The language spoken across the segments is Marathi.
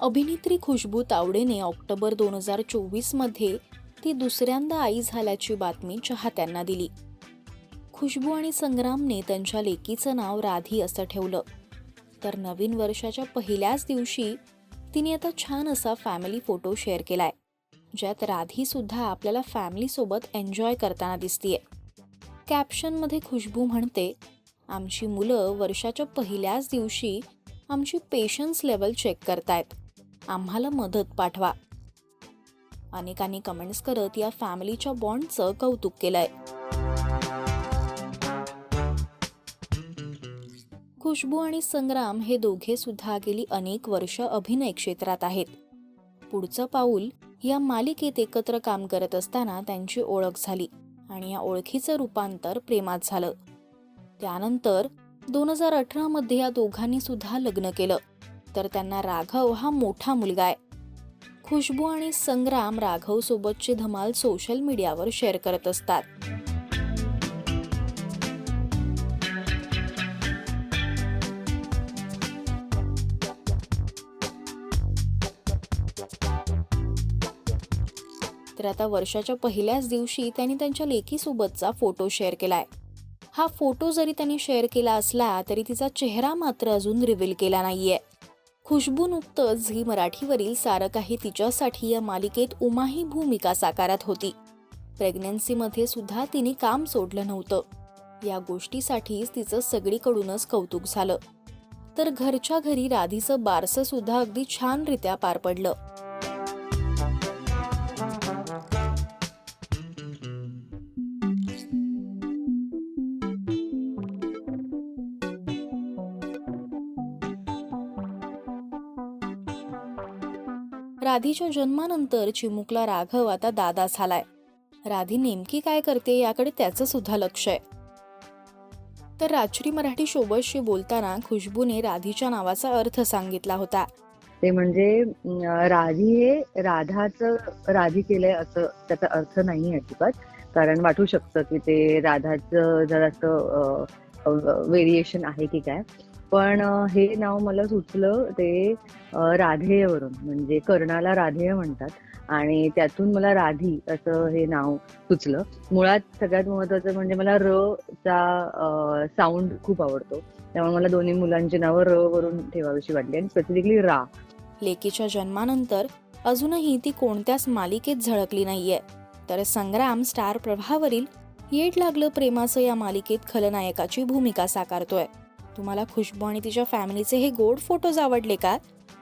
अभिनेत्री खुशबू तावडेने ऑक्टोबर दोन हजार चोवीसमध्ये ती दुसऱ्यांदा आई झाल्याची बातमी चाहत्यांना दिली. खुशबू आणि संग्रामने त्यांच्या लेकीचं नाव राधी असं ठेवलं. तर नवीन वर्षाच्या पहिल्याच दिवशी तिने आता छान असा फॅमिली फोटो शेअर केलाय ज्यात राधी सुद्धा आपल्याला फॅमिलीसोबत एन्जॉय करताना दिसतीये. कॅप्शनमध्ये खुशबू म्हणते आमची मुलं वर्षाच्या पहिल्याच दिवशी आमची पेशन्स लेवल चेक करतायत. आम्हाला मदत पाठवा. अनेकांनी कमेंट्स करत या फॅमिलीच्या बॉन्डचं कौतुक केलंय. खुशबू आणि संग्राम हे दोघे सुद्धा गेली अनेक वर्ष अभिनय क्षेत्रात आहेत. पुढचं पाऊल या मालिकेत एकत्र काम करत असताना त्यांची ओळख झाली आणि या ओळखीचं रूपांतर प्रेमात झालं. त्यानंतर दोन हजार अठरामध्ये या दोघांनी सुद्धा लग्न केलं. तर त्यांना राघव हा मोठा मुलगा आहे. खुशबू आणि संग्राम राघव सोबतची धमाल सोशल मीडियावर शेअर करत असतात. तर आता वर्षाच्या पहिल्याच दिवशी त्यांनी त्यांच्या लेकीसोबतचा फोटो शेअर केलाय. हा फोटो जरी त्यांनी शेअर केला असला तरी तिचा चेहरा मात्र अजून रिव्हील केला नाहीये. खुशबू नुकतंच झी मराठीवरील सारं काही तिच्यासाठी या मालिकेत उमाही भूमिका साकारत होती. प्रेग्नन्सीमध्ये सुद्धा तिने काम सोडलं नव्हतं. या गोष्टीसाठीच तिचं सगळीकडूनच कौतुक झालं. तर घरच्या घरी राधीचं बारसं सुद्धा अगदी छानरित्या पार पडलं. राधीच्या जन्मानंतर चिमुकला राघव आता दादा झालाय राधी नेमकी काय करते याकडे त्याचं सुद्धा लक्ष आहे. तर राजश्री मराठी शोबतशी बोलताना खुशबूने राधीच्या नावाचा अर्थ सांगितला होता. ते म्हणजे राधी हे राधाचं राधी केलंय असं त्याचा अर्थ नाही अजिबात. कारण वाटू शकतं की ते राधाचं जरासं व्हेरिएशन आहे की काय. पण हे नाव मला सुचलं ते राधेयवरून म्हणजे कर्णाला राधेय म्हणतात. आणि त्यातून मला राधी असं हे नाव सुचलं. मुळात सगळ्यात महत्वाचं म्हणजे मला र चा साऊंड खूप आवडतो. त्यामुळे मला दोन्ही मुलांची नावं र वरून ठेवावीशी वाटली आणि स्पेसिफिकली रा. लेकीच्या जन्मानंतर अजूनही ती कोणत्याच मालिकेत झळकली नाहीये. तर संग्राम स्टार प्रवाहावरील येट लागलं प्रेमाचं या मालिकेत खलनायकाची भूमिका साकारतोय. तुम्हाला खुशबू आणि तिच्या फॅमिलीचे हे गोड फोटोज आवडले का?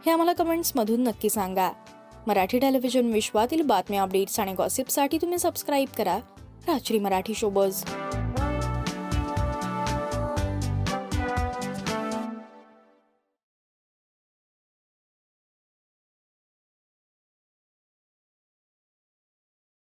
हे आम्हाला कमेंट्समधून नक्की सांगा. मराठी टेलिव्हिजन विश्वातील बातम्या अपडेट्स आणि गॉसिपसाठी तुम्ही सबस्क्राईब करा. रात्री मराठी शोबज